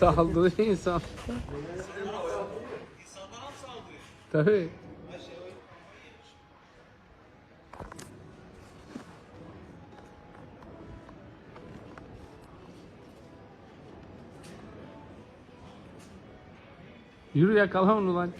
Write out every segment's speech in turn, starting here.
Saldırı insan. Tabii. Yürü yakala onu lan.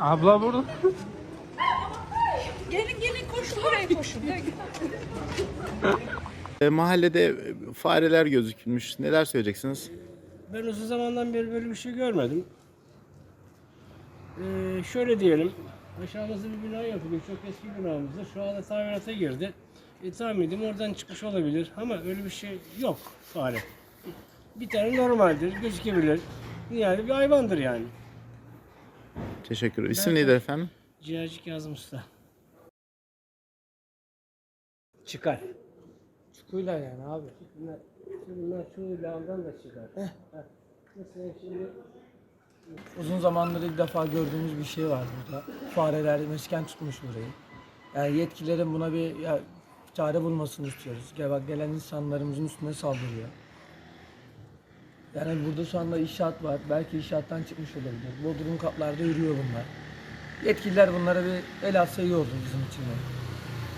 Abla burada. Gelin gelin koşun buraya koşun. E, mahallede fareler gözükmüş. Neler söyleyeceksiniz? Ben uzun zamandan beri böyle bir şey görmedim. Ee, şöyle diyelim, aşağımızda bir bina yapılıyor, çok eski binamızda. Şu anda tamirata girdi. E, tahminim oradan çıkmış olabilir ama öyle bir şey yok fare. Bir tane normaldir, gözükebilir. Yani bir hayvandır yani. Teşekkür ederim. İsim neydi efendim? Ciğerci Kazım Usta. Çıkar. Çukuyla yani abi. Bunlar, bunlar şu lağımdan da çıkar. Heh. Mesela şimdi Uzun zamandır ilk defa gördüğümüz bir şey var burada. Fareler mesken tutmuş burayı. Yani yetkililerin buna bir ya, çare bulmasını istiyoruz. Gel, gelen insanlarımızın üstüne saldırıyor. Yani burada şu anda inşaat var. Belki inşaattan çıkmış olabilir. Bodrum katlarda yürüyor bunlar. Yetkililer bunlara bir el atsa iyi olur bizim için. de.